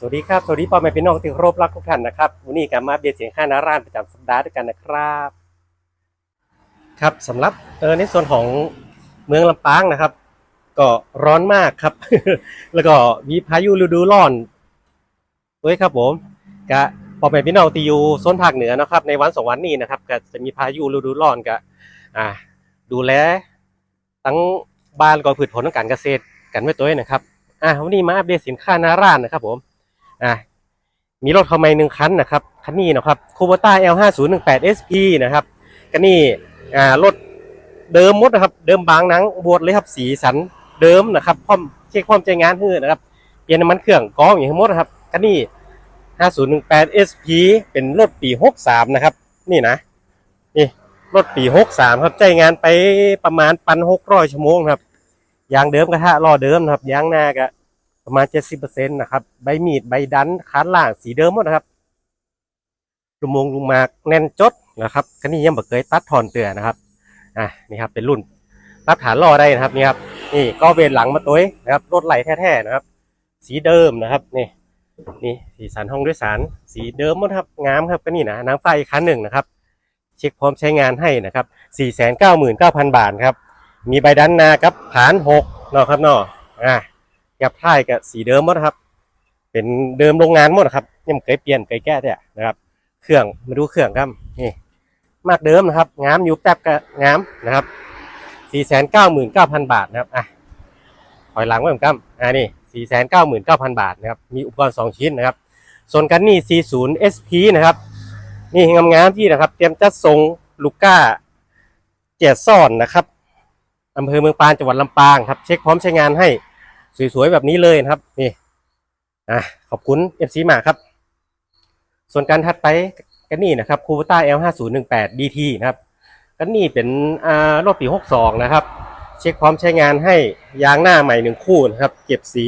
สวัสดีครับ สวัสดีพ่อแม่พี่น้องที่เคารพรักทุกท่านนะครับวันนี้กับมาอัปเดตเสียงค่านาร้านประจำสัปดาห์ด้วยกันนะครับ ครับสำหรับเออในส่วนของเมืองลำปางนะครับ ก็ร้อนมากครับ แล้วก็มีพายุฤดูร้อนด้วยครับผมกะพ่อแม่พี่น้องที่อยู่โซนภาคเหนือนะครับ ในวันสองวันนี้นะครับก็จะมีพายุฤดูร้อนกะอ่าดูแลทั้งบ้านก่อพืชผลทางการเกษตรกันไว้ตัวเองนะครับอะวันนี้มาอัปเดตสินค้านาร้านนะครับผม อะมีรถเข้ามาหนึ่งคันนะครับคันนี้นะครับคูโบต้า L5018 SP นะครับคันนี้อ่ารถเดิมมดนะครับ เดิมบางหนังบวชเลยครับสีสันเดิมนะครับพร้อมเช็คความใจงานเฮือนะครับเปลี่ยนน้ำมันเครื่องกองอย่างทั้งหมดนะครับคันนี้ 5018 SP เป็นรถปี 63 นะครับ นี่นะนี่รถปี 63 ครับใจงานไปประมาณปัน600ชั่วโมงครับยางเดิมกระทะล้อเดิมครับยางหน้าก็ ประมาณ70%นต์นะครับ ใบมีดใบดันคันล่างสีเดิมหมดนะครับลูกมงลูกหมากแน่นจดนะครับคันนี้ยังบ่เคยตัดถอนเตือนะครับอะนี่ครับเป็นรุ่นตัดฐานล้อได้นะครับนี่ครับนี่ก็เวนหลังมาตัวนะครับรถไหลแท้ๆนะครับ สีเดิมนะครับนี่นี่สีสันห้องโดยสาร สีเดิมหมดครับงามครับก็นี่นะน้ำไฟคันหนึ่งนะครับ เช็คพร้อมใช้งานให้นะครับ499,000 บาทครับมีใบดันนากับฐานหกเนาะครับเนาะอ่า กับท้ายกับสีเดิมหมดครับ เป็นเดิมโรงงานหมดครับยังไม่เคยเปลี่ยนเคยแก้เนี่ยนะครับ เครื่องมาดูเครื่องครับนี่มากเดิมนะครับงามอยู่แป๊บก็งามนะครับ499,000บาทนะครับอะถอยหลังไว้เหมือนกันอ่านี่499,000บาทนะครับมีอุปกรณ์2ชิ้นนะครับ ส่วนกันนี่40 SP นย์เอสพีนะครับนี่งามๆที่นะครับ เตรียมจัดส่งลูก้าเจ็ดซ่อนนะครับอำเภอเมืองปานจังหวัดลำปางครับ เช็คพร้อมใช้งานให้ สวยๆแบบนี้เลยนะครับ นี่อะขอบคุณ FC มาครับ ส่วนการถัดไปกันนี่นะครับคูเปต้า L5018 DT นะครับกันนี่เป็นอ่ารถปี 62 นะครับ เช็คพร้อมใช้งานให้ยางหน้าใหม่หนึ่งคู่นะครับ เก็บสี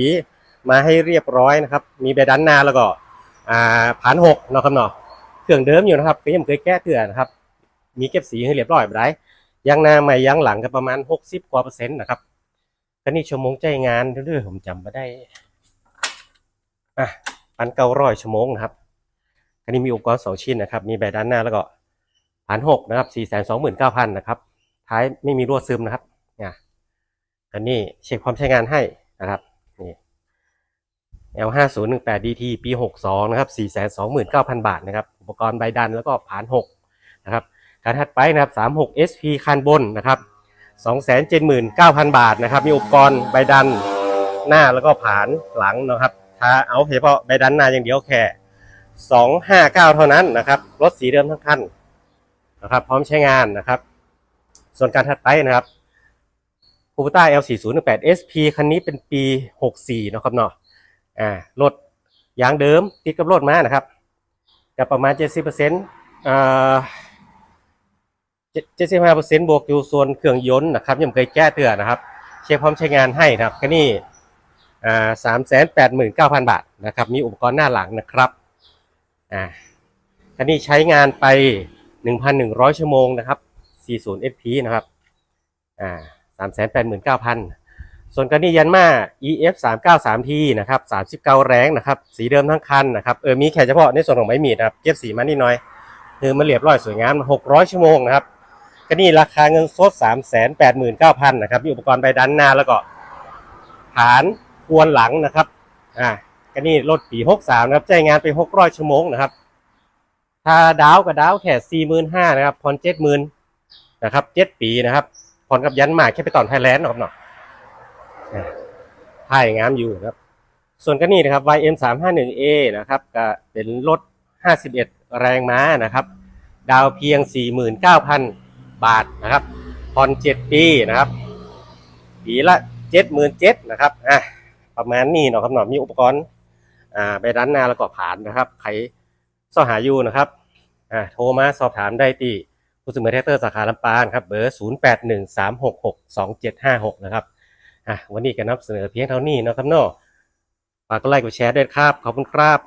มาให้เรียบร้อยนะครับ มีแบดันหน้าแล้วก็อ่าผานหกเนาะครับเนาะเครื่องเดิมอยู่นะครับก็ยังไม่เคยแก้เตือนนะครับ มีเก็บสีให้เรียบร้อยไปได้ยางหน้าใหม่ยางหลังก็ประมาณหกสิบกว่าเปอร์เซ็นต์นะครับ ก็นี่ชั่วโมงใจงานเรื่อยๆผมจำมาได้ อะพันเก้าร้อยชั่วโมงนะครับอันนี้มีอุปกรณ์สองชิ้นนะครับ มีแบตด้านหน้าแล้วก็พันหกนะครับสี่แสนสองหมื่นเก้าพันนะครับ ท้ายไม่มีรั่วซึมนะครับเนี่ยอันนี้เช็คความใช้งานให้นะครับนี่ L ห้าศูนย์หนึ่งแปด DT ปีหกสองนะครับสี่แสนสองหมื่นเก้าพันบาทนะครับ อุปกรณ์ใบดันแล้วก็ผานหกนะครับ การถัดไปนะครับ36 SP คันบนนะครับ 279,000 บาทนะครับ มีอุปกรณ์ใบดันหน้าแล้วก็ผานหลังนะครับถ้าเอาเฉพาะใบดันหน้าอย่างเดียวแค่ 259 เท่านั้นนะครับรถสีเดิมทั้งคันนะครับพร้อมใช้งานนะครับ ส่วนการถัดไปนะครับคูปต้า L4018 SP คันนี้เป็นปี 64 นะครับเนาะอ่ารถยางเดิมติดกับรถมานะครับกับประมาณ 70%อ่า เจ็ดสิบห้าเปอร์เซ็นต์บวกอยู่ส่วนเครื่องยนต์นะครับยังไม่เคยแก้เตือนนะครับ เช็คพร้อมใช้งานให้นะครับก็นี่สามแสนแปดหมื่นเก้าพันบาทนะครับ มีอุปกรณ์หน้าหลังนะครับอ่าคันนี้ใช้งานไปหนึ่งพันหนึ่งร้อยชั่วโมงนะครับสี่ศูนย์ FP นะครับอ่าสามแสนแปดหมื่นเก้าพันส่วนคันนี้ยันมา EF สามเก้าสามทีนะครับสามสิบเก้าแรงนะครับ สีเดิมทั้งคันนะครับ เออ มีแค่เฉพาะในส่วนของไม้มีดนะครับ เก็บสีมานิดหน่อย คือมันเรียบร้อยสวยงามหกร้อยชั่วโมงนะครับ ก็นี่ราคาเงินสดสามแสนแปดหมื่นเก้าพันนะครับมีอุปกรณ์ใบดันหน้าแล้วก็ฐานควนหลังนะครับอ่าก็นี่รถปีหกสามนะครับใจงานไปหกร้อยชั่วโมงนะครับถ้าดาวกับดาวแค่สี่หมื่นห้านะครับผ่อนเจ็ดหมื่นนะครับเจ็ดปีนะครับผ่อนกับยันมาแค่ไปตอนไทยแลนด์นะครับเนาะอ่าถ่ายงามอยู่นะครับ ส่วนก็นี่นะครับ YM 3 5 1 A นะครับก็เป็นรถ 51 แรงม้านะครับ ดาวเพียง 49,000 บาทนะครับผ่อน7ปีนะครับปีละ77,000นะครับอะประมาณนี้เนาะครับเนาะมีอุปกรณ์อ่าไปร้านหนาแล้วก็ผ่านนะครับใครสอหาอยู่นะครับอ่าโทรมาสอบถามได้ที่ผู้สมัครแท็กเตอร์สาขาลำปางครับเบอร์0813662756นะครับอะวันนี้ก็นำเสนอเพียงเท่านี้เนาะครับเนาะฝากกดไลค์กดแชร์ด้วยครับ ขอบคุณครับ